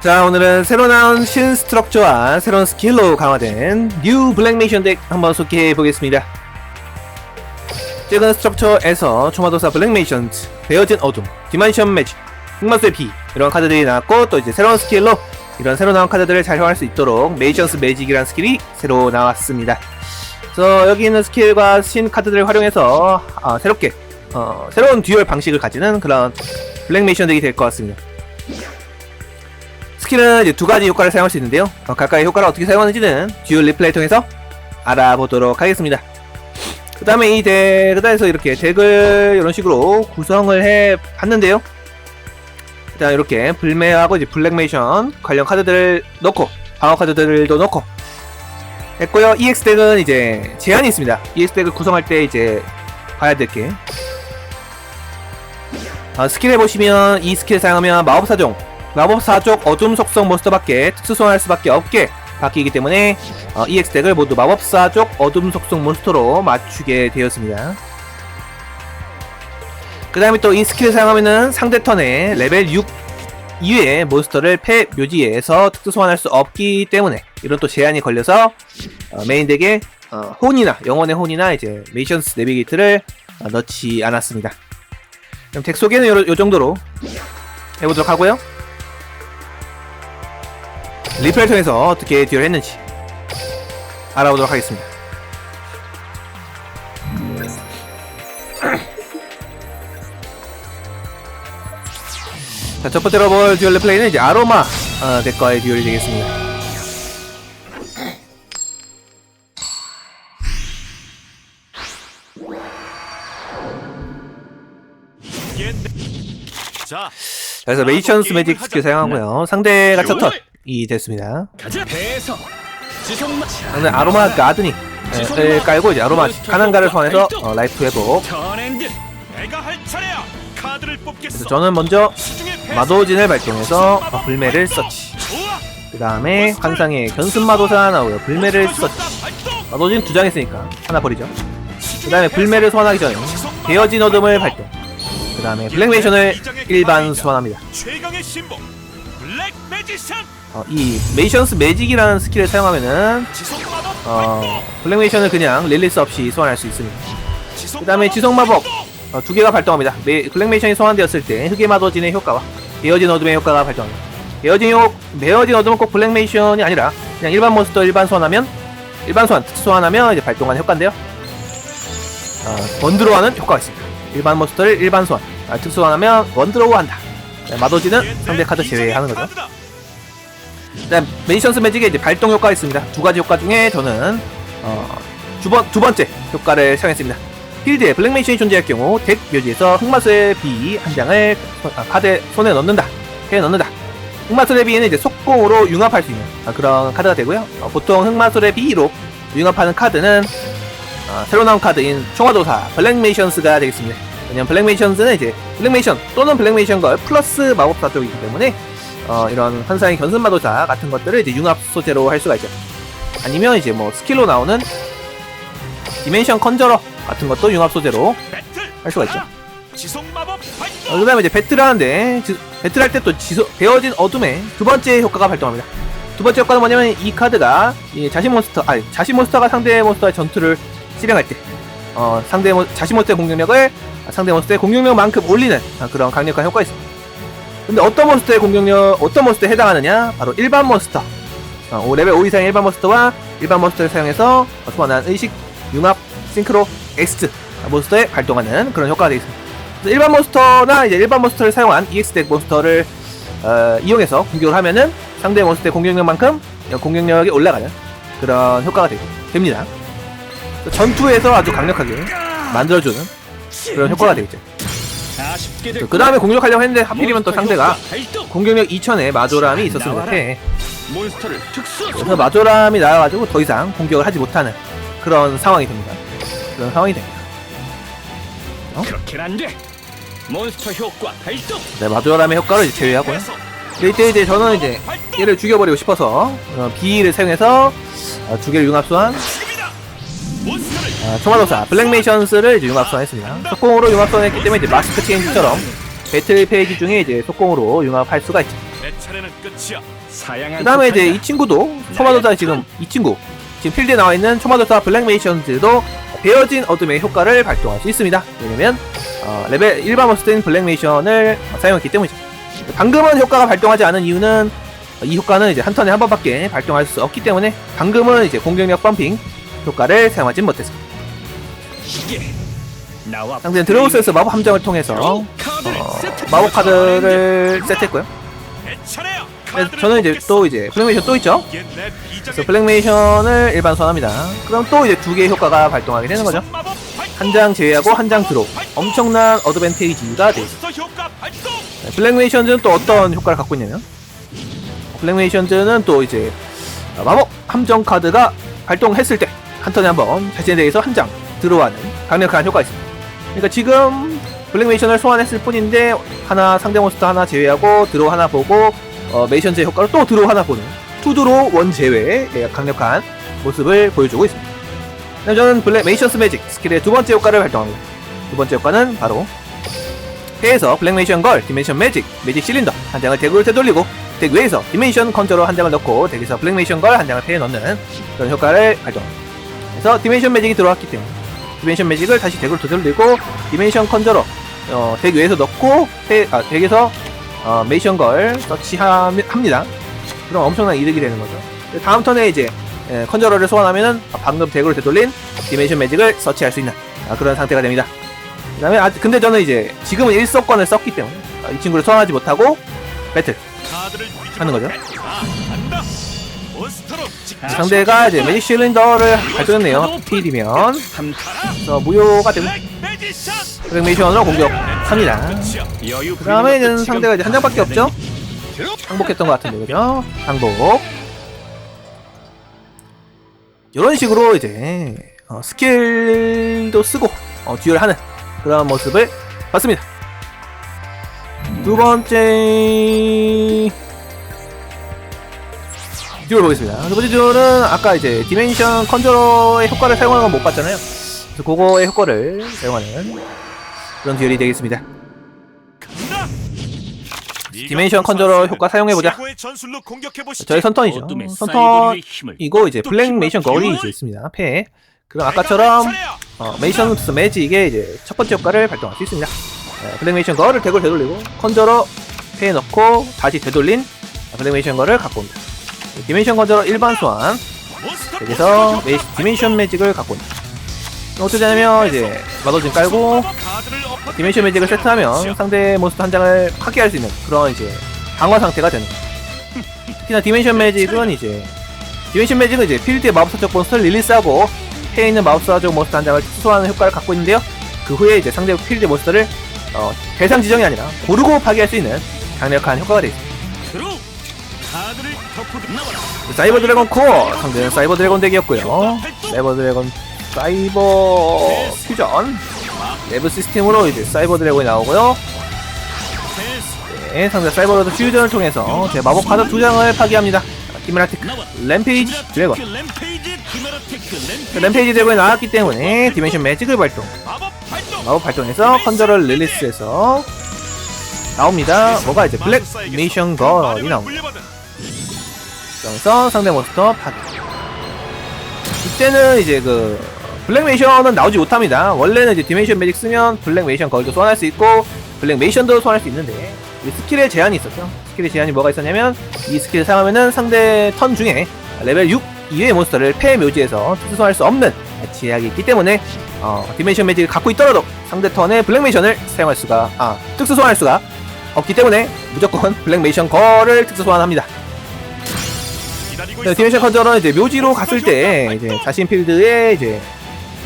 자 오늘은 새로 나온 신 스트럭처와 새로운 스킬로 강화된 뉴 블랙메이션 덱 한번 소개해 보겠습니다. 최근 스트럭처에서 초마도사 블랙메이션, 베어진 어둠, 디멘션 매직, 흑마수의 비 이런 카드들이 나왔고 또 이제 새로운 스킬로 이런 새로 나온 카드들을 잘 활용할 수 있도록 메이션스 매직이라는 스킬이 새로 나왔습니다. 그래서 여기 있는 스킬과 신 카드들을 활용해서 아, 새롭게 어, 새로운 듀얼 방식을 가지는 그런 블랙메이션 덱이 될 것 같습니다. 스킬은 이제 두 가지 효과를 사용할 수 있는데요. 어, 각각의 효과를 어떻게 사용하는지는 듀얼 리플레이 통해서 알아보도록 하겠습니다. 그 다음에 이 덱에서 이렇게 덱을 이런 식으로 구성을 해 봤는데요. 일단 이렇게 불매하고 이제 블랙메이션 관련 카드들을 넣고 방어 카드들도 넣고 했고요. EX 덱은 이제 제한이 있습니다. EX 덱을 구성할 때 이제 봐야 될 게. 어, 스킬 해보시면 이 스킬 사용하면 마법사종 마법사족 어둠 속성 몬스터밖에 특수 소환할 수밖에 없게 바뀌기 때문에 어, EX 덱을 모두 마법사족 어둠 속성 몬스터로 맞추게 되었습니다. 그 다음에 또 이 스킬을 사용하면은 상대 턴에 레벨 6 이외의 몬스터를 패 묘지에서 특수 소환할 수 없기 때문에 이런 또 제한이 걸려서 어, 메인 덱에 어, 혼이나 영혼의 혼이나 이제 메이션스 내비게이트를 어, 넣지 않았습니다. 그럼 덱 소개는 요, 요 정도로 해보도록 하고요. 리플을 통해서 어떻게 듀얼 했는지 알아보도록 하겠습니다. 자, 첫 번째로 볼 듀얼 리플레이는 이제 아로마 어, 덱과의 듀얼이 되겠습니다. 자, 그래서 메이션스 매직 스킬 사용하고요. 상대가 첫 턴 이 됐습니다. 가자. 배에서 지성마 상대 아로마 가드닝을 깔고 이제 아로마 가난가를 소환해서 어, 라이프 회복. 턴엔드. 내가 할 차례야. 카드를 뽑겠어. 그래서 저는 먼저. 마도진을 발동해서 어, 불매를 썼지. 좋아. 그 다음에 환상의 견습 마도사 나오고요. 불매를 썼지. 마도진 두장 있으니까 하나 버리죠. 그 다음에 불매를 소환하기 전에 베어진 어둠을 발동. 그 다음에 블랙메이션을 일반 소환합니다. 최강의 신복 블랙 매지션. 어, 이 메이션스 매직이라는 스킬을 사용하면은. 어, 블랙메이션을 그냥 릴리스 없이 소환할 수 있습니다. 그 다음에 지속 마법 어, 두 개가 발동합니다. 메, 블랙메이션이 소환되었을 때 흑의 마도진의 효과와 베어진 어둠의 효과가 발동합니다. 베어진 효 베어진 어둠은 꼭 블랙메이션이 아니라 그냥 일반 몬스터 일반 소환하면 일반 소환 특수 소환하면 이제 발동하는 효과인데요. 어, 원드로우하는 효과가 있습니다. 일반 몬스터를 일반 소환, 아, 특수 소환하면 원드로우 한다. 네, 마도진은 상대 카드 제외하는 거죠. 일단 메이션스 매직에 이제 발동 효과가 있습니다. 두 가지 효과 중에 저는 어, 두, 번, 두 번째 효과를 사용했습니다. 필드에 블랙 메이션이 존재할 경우 덱 묘지에서 흑마술의 비 한 장을 손- 아, 카드 손에 넣는다. 해 넣는다. 흑마술의 비는 이제 속공으로 융합할 수 있는 아, 그런 카드가 되고요. 어, 보통 흑마술의 비로 융합하는 카드는 어, 새로 나온 카드인 총화도사 블랙메이션스가 되겠습니다. 왜냐면 블랙메이션스는 이제 블랙메이션 또는 블랙메이션걸 플러스 마법사 쪽이기 때문에 어, 이런 환상의 견습마도사 같은 것들을 이제 융합 소재로 할 수가 있죠. 아니면 이제 뭐 스킬로 나오는 디멘션 컨저러 같은 것도 융합 소재로. 할 수가 있죠. 어. 그 다음에 이제 배틀 하는데 지- 배틀 할 때 또 베어진 어둠의 두 번째 효과가 발동합니다. 두 번째 효과는 뭐냐면 이 카드가 이 자신 몬스터 아니 자신 몬스터가 상대 몬스터의 전투를 실행할 때 어, 상대 몬 자신 몬스터의 공격력을 상대 몬스터의 공격력만큼 올리는 아, 그런 강력한 효과가 있습니다. 근데 어떤 몬스터의 공격력 어떤 몬스터에 해당하느냐 바로 일반 몬스터 어, 오- 레벨 5 이상의 일반 몬스터와 일반 몬스터를 사용해서 소환한 의식 융합 싱크로 X 몬스터에 발동하는 그런 효과가 되겠습니다. 일반 몬스터나 이제 일반 몬스터를 사용한 EX 덱 몬스터를 어, 이용해서 공격을 하면은 상대 몬스터의 공격력만큼 공격력이 올라가는 그런 효과가 되, 됩니다. 전투에서 아주 강력하게 만들어주는 그런 효과가 되겠죠. 그 다음에 공격하려고 했는데 하필이면 또 상대가. 공격력 2000의 마조람이. 패. 몬스터를 특수. 그래서 마조람이 나와가지고 더 이상 공격을 하지 못하는 그런 상황이 됩니다. 그런 상황이 됩니다. 몬스터 효과 발동. 네, 마조람의 효과를 이제 제외하고요. 이때 이제 저는 이제. 얘를 죽여버리고 싶어서 어, B를 사용해서 어, 두 개를 융합 소환 어, 총알도사 블랙메이션스를 이제 융합소환했습니다. 속공으로 융합소환했기 때문에 이제 마스크 체인지처럼 배틀 페이지 중에 이제 속공으로 융합할 수가 있죠. 그 다음에 이제 쿠파이다. 이 친구도 초마도사 지금 이 친구 지금 필드에 나와 있는 초마도사 블랙메이션즈도 베어진 어둠의 효과를 발동할 수 있습니다. 왜냐면 어, 레벨 일반 모스트인 블랙메이션을 사용했기 때문이죠. 방금은 효과가 발동하지 않은 이유는 어, 이 효과는 이제 한 턴에 한 번밖에 발동할 수 없기 때문에 방금은 이제 공격력 펌핑 효과를 사용하지 못했습니다. 상대는 드로우스에서 마법 함정을 통해서 어, 마법 카드를 세트했고요. 저는 이제. 또 이제 블랙메이션 또 있죠. 그래서 블랙메이션을 일반 소환합니다. 그럼 또 이제 두 개의 효과가 발동하게 되는 거죠. 한 장 제외하고 한장 들어 엄청난 어드밴테이지가 발동! 네, 블랙메이션즈는 또 어떤 효과를 갖고 있냐면 블랙메이션즈는 또 이제 어, 마법 함정 카드가 발동했을 때 한 턴에 한 번 자신에 대해서 한 장 들어와는 강력한 효과가 있습니다. 그러니까 지금 블랙메이션을 소환했을 뿐인데 하나 상대 몬스터 하나 제외하고 드로 하나 보고 어, 메이션즈의 효과로 또 드로 하나 보는 투드로 원 제외의 예, 강력한 모습을 보여주고 있습니다. 저는 블랙 메이션스 매직 스킬의 두 번째 효과를 발동합니다. 두 번째 효과는 바로 폐에서 블랙 메이션 걸 디멘션 매직 매직 실린더 한 장을 덱으로 되돌리고 덱 위에서 디멘션 컨저로 한 장을 넣고 덱에서 블랙 메이션 걸 한 장을 폐에 넣는 그런 효과를 발동합니다. 그래서 디멘션 매직이 들어왔기 때문에 디멘션 매직을 다시 덱으로 되돌리고 디멘션 컨저로 어, 덱 위에서 넣고 폐, 아, 덱에서 어, 메이션 걸 서치합니다. 그럼 엄청난 이득이 되는 거죠. 다음 턴에 이제 예, 컨저러를 소환하면은 방금 덱으로 되돌린 디멘션 매직을 서치할 수 있는 아, 그런 상태가 됩니다. 그 다음에 아 근데 저는 이제 지금은 일석권을 썼기 때문에 아, 이 친구를 소환하지 못하고 배틀 하는 거죠. 상대가 이제 매직 실린더를 발동했네요. P이면. 함타라. 그래서 무효가 되고! 블랙메이션으로 공격합니다. 그 다음에는 상대가 이제 한 장밖에 없죠? 지금 항복했던 것 같은데 그죠? 항복. 이런 식으로 이제 어, 스킬도 쓰고 어, 듀얼 하는 그런 모습을 봤습니다. 두 번째 듀얼 보겠습니다 두 번째 듀얼은 아까 이제 디멘션 컨저러의 효과를 사용하는 건 못 봤잖아요 그래서 그거의 효과를 사용하는 그런 듀얼이 되겠습니다. 디멘션 컨저러 효과 사용해보자. 저희 선턴이죠 선턴 이거 이제 블랙 메이션 걸이 이제 있습니다. 패. 그럼 아까처럼 어, 메이션스 매직의 이제 첫 번째 효과를 발동할 수 있습니다. 네, 블랙 메이션 걸을 덱을 되돌리고 컨저러 패에 넣고 다시 되돌린 블랙 메이션 걸을 갖고 온다. 네, 디멘션 컨저러 일반 소환 여기서 메이, 디멘션 매직을 갖고 온다. 어떻게 되냐면 이제 마더진 깔고 디멘션 매직을 세트하면 상대 몬스터 한 장을 파괴할 수 있는 그런 이제 강화 상태가 되는 거예요. 특히나 디멘션 매직은 이제 디멘션 매직은 이제 필드의 마법사적 몬스터를 릴리스하고 해에 있는 마법사적 몬스터 한 장을 특수화하는 효과를 갖고 있는데요. 그 후에 이제 상대 필드 몬스터를 어, 대상 지정이 아니라 고르고 파괴할 수 있는 강력한 효과가 되어 있습니다. 사이버 드래곤 코어 상대는 사이버 드래곤 덱이었고요. 사이버 드래곤 사이버 퓨전 내부 시스템으로 이제 사이버 드래곤이 나오고요. 네, 상대 사이버로드 퓨전을 통해서 제 마법 카드 두 장을 파괴합니다. 키메라테크 램페이지 드래곤 램페이지 키메라테크 램페이지 드래곤이 나왔기 때문에 디멘션 매직을 발동 마법 발동. 마법 발동해서 컨저를 릴리스해서 나옵니다. 뭐가 이제 블랙 메이션 걸이 나옵니다. 그러면서 상대 몬스터 파괴. 이때는 이제 그 블랙 메이션은 나오지 못합니다. 원래는 이제 디멘션 매직 쓰면 블랙 메이션 걸도 소환할 수 있고 블랙 메이션도 소환할 수 있는데 이 스킬에 제한이 있었죠. 스킬의 제한이 뭐가 있었냐면 이 스킬을 사용하면은 상대 턴 중에 레벨 6 이외의 몬스터를 폐 묘지에서 특수 소환할 수 없는 제약이 있기 때문에 어, 디멘션 매직을 갖고 있더라도 상대 턴에 블랙 메이션을 사용할 수가 아 특수 소환할 수가 없기 때문에 무조건 블랙 메이션 걸을 특수 소환합니다. 네. 디멘션 컨저는 이제 묘지로 갔을 때 이제 자신 필드에 이제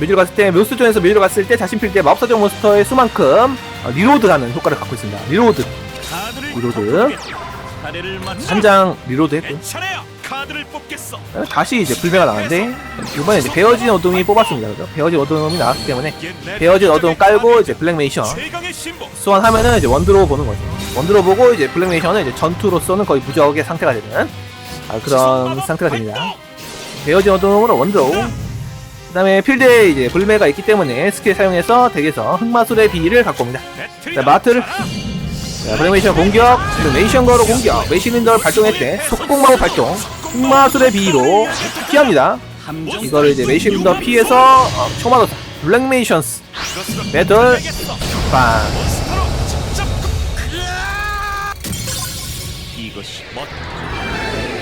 묘지로 갔을 때 묘수존에서 묘지로 갔을 때 자신 필드에 마법사적 몬스터의 수만큼 어, 리로드라는 효과를 갖고 있습니다. 리로드 리로드. 한 장 리로드 했고 뽑겠어. 다시 이제 불배가 나왔는데 이번에 이제 베어진 어둠이 뽑았습니다. 그죠? 베어진 어둠이 나왔기 때문에 이게 내 베어진 어둠 깔고. 이제 블랙메이션. 소환하면은 이제 원드로 보는 거죠. 원드로 보고 이제 블랙메이션은 이제 전투로서는 거의 무적의 상태가 되는 아, 그런 상태가 됩니다. 베어진 어둠으로 원드로우 그 다음에 필드에 이제 불매가 있기 때문에 스킬 사용해서 덱에서 흑마술의 비를 갖고 옵니다 자, 마트를 자, 블랙메이션 공격, 블랙메이션 거로 공격, 메이신린더를 발동했대. 속공마법 발동, 흑마술의 비로 피합니다. 이거를 이제 메이신린더 피해서 어, 초마도사, 블랙메이션스, 배틀, 반. 이것이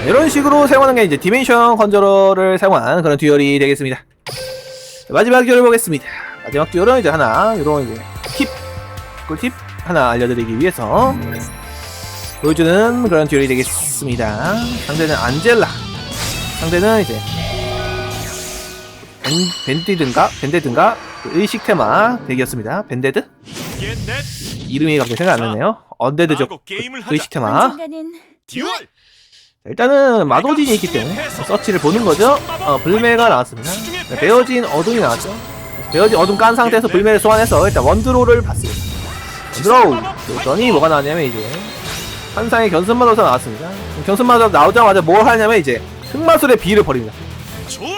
이런 식으로 사용하는 게 이제 디멘션 컨트롤을 사용한 그런 듀얼이 되겠습니다. 자, 마지막 듀얼 보겠습니다. 마지막 듀얼은 이제 하나, 이런 이제 팁, 꿀팁 하나 알려드리기 위해서 보여주는 그런 듀얼이 되겠습니다. 상대는 안젤라, 상대는 이제 벤, 벤디든가? 벤데든가? 그 의식 테마 덱이었습니다. 벤데드? 넷 이름이 갑자기 생각 안 나네요. 언데드족. 의식 테마. 듀얼 일단은 마도진이 있기 때문에 서치를 보는 거죠. 어, 불매가 나왔습니다. 네, 베어진 어둠이 나왔죠. 베어진 어둠 깐 상태에서 불매를 소환해서 일단 원드로우를 봤습니다. 원드로우! 그랬더니 뭐가 나왔냐면 이제 환상의 견순마도사 나왔습니다. 견순마도사 나오자마자 뭘 하냐면 이제 흑마술의 비를 버립니다.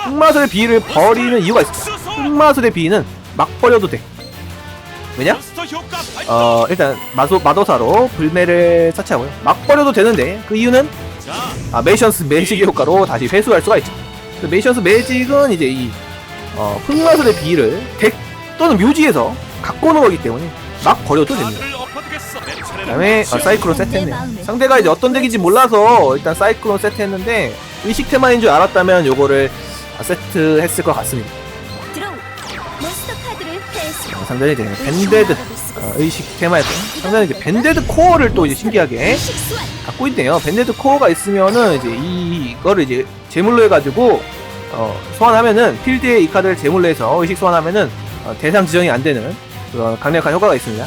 흑마술의 비를 버리는 이유가 있습니다. 흑마술의 비는 막 버려도 돼. 왜냐? 어 일단 마도, 마도사로 불매를 사치하고요. 막 버려도 되는데 그 이유는 자 아, 메이션스 매직 효과로 다시 회수할 수가 있죠. 그 메이션스 매직은 이제 이 어, 흑마술의 비를 덱 또는 묘지에서 갖고 오는 거기 때문에 막 버려도 됩니다. 내 차례는 그 다음에 어, 사이클론 내 세트했네요. 상대가 이제 어떤 덱인지 몰라서 일단 사이클론 세트했는데 의식 테마인 줄 알았다면 요거를 아, 세트했을 것 같습니다. 상대는 이제 밴데드 어, 의식 테마였고 상대는 이제 밴데드 코어를 또 이제 신기하게 갖고 있네요. 밴데드 코어가 있으면은 이제 이- 이거를 이제 제물로 해가지고 어, 소환하면은 필드에 이 카드를 제물로 해서 의식 소환하면은 어, 대상 지정이 안 되는 그런 강력한 효과가 있습니다.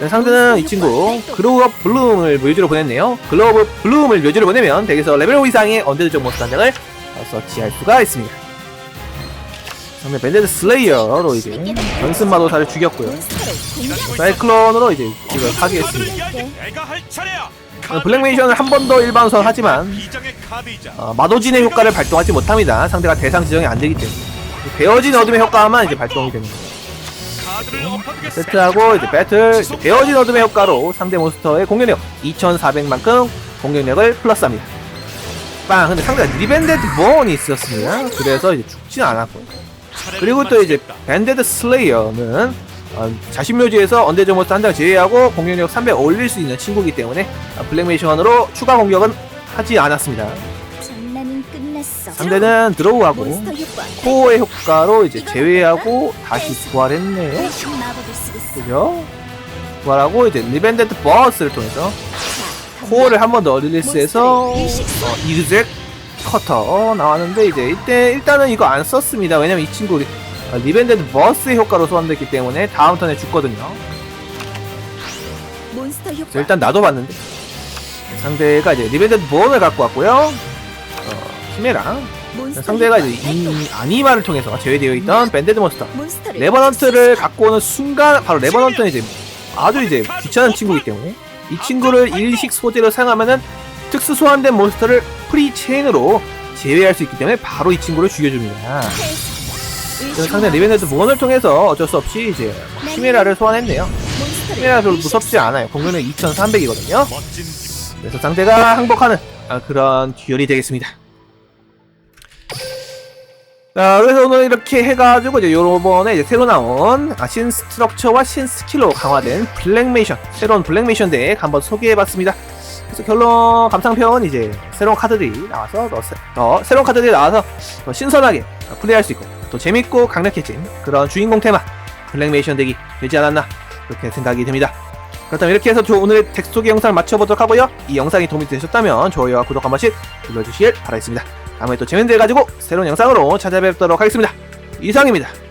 네, 상대는 이 친구 글로우업 블룸을 묘지로 보냈네요. 글로우업 블룸을 묘지로 보내면 덱에서 레벨 5 이상의 언데드적 몬스터 한 장을 어, 서치할 수가 있습니다. 상대 밴데드 슬레이어로 이제 전슨 마도사를 죽였고요. 사이클론으로 이제 이걸 파괴했습니다. 블랙메이션을 한 번 더 일반선 하지만 어, 마도진의 효과를 발동하지 못합니다. 상대가 대상 지정이 안 되기 때문에 베어진 어둠의 효과만 이제 발동이 됩니다. 세트하고 이제 배틀 이제 베어진 어둠의 효과로 상대 몬스터의 공격력 2,400만큼 공격력을 플러스합니다. 빵! 근데 상대가 리밴데드 본이 있었습니다. 그래서 이제 죽진 않았고 차례를 그리고 또 이제. 밴데드 슬레이어는 어, 자신 묘지에서 언데드 몬스터 한장 제외하고 공격력 300 올릴 수 있는 친구이기 때문에 어, 블랙메이션으로 추가 공격은 하지 않았습니다. 장난은 끝났어 상대는 드로우하고 몬스터 효과 코어의 효과로 이제 제외하고 다시 부활했네요. 마법을 쓰고 있어 그죠? 부활하고 이제 리밴데드 버스를 통해서 코어를 한 번 더 릴리스해서 어, 이르젝 커터 나왔는데 이제 이때 일단은 이거 안 썼습니다. 왜냐면 이 친구 어, 리밴데드 버스의 효과로 소환됐기 때문에 다음 턴에 죽거든요. 몬스터 효과 일단 나도 봤는데 상대가 이제 리밴데드 버을 갖고 왔고요. 어, 몬스터 상대가 효과 이제 이 아니마를 통해서 제외되어 있던 밴데드 몬스터 몬스터를 레버넌트를 갖고 오는 순간 바로 레버넌트는 이제 아주 이제 귀찮은 친구이기 때문에 이 친구를 일식 소재로 사용하면은 특수 소환된 몬스터를 프리 체인으로 제외할 수 있기 때문에 바로 이 친구를 죽여줍니다. 그래서 상대 리벤데드 모원을 통해서 어쩔 수 없이 이제 히메라를 소환했네요. 히메라 별로 무섭지 않아요. 공격력 2,300이거든요. 멋진 그래서 상대가 항복하는 아, 그런 듀얼이 되겠습니다. 자, 그래서 오늘 이렇게 해가지고 이제 요번에 이제 새로 나온 아, 신 스트럭처와 신 스킬로 강화된 블랙메이션, 새로운 블랙메이션 덱 한번 소개해봤습니다. 그래서 결론 감상평은 이제 새로운 카드들이 나와서 더, 새, 더 새로운 카드들이 나와서 더 신선하게 플레이할 수 있고 또 재밌고 강력해진 그런 주인공 테마 블랙메이션 덱이 되지 않았나 그렇게 생각이 듭니다. 그렇다면 이렇게 해서 저 오늘의 텍스트 소개 영상을 마쳐보도록 하고요. 이 영상이 도움이 되셨다면 좋아요와 구독 한 번씩 눌러주시길 바라겠습니다. 다음에 또 재밌는 데 가지고 새로운 영상으로 찾아뵙도록 하겠습니다. 이상입니다.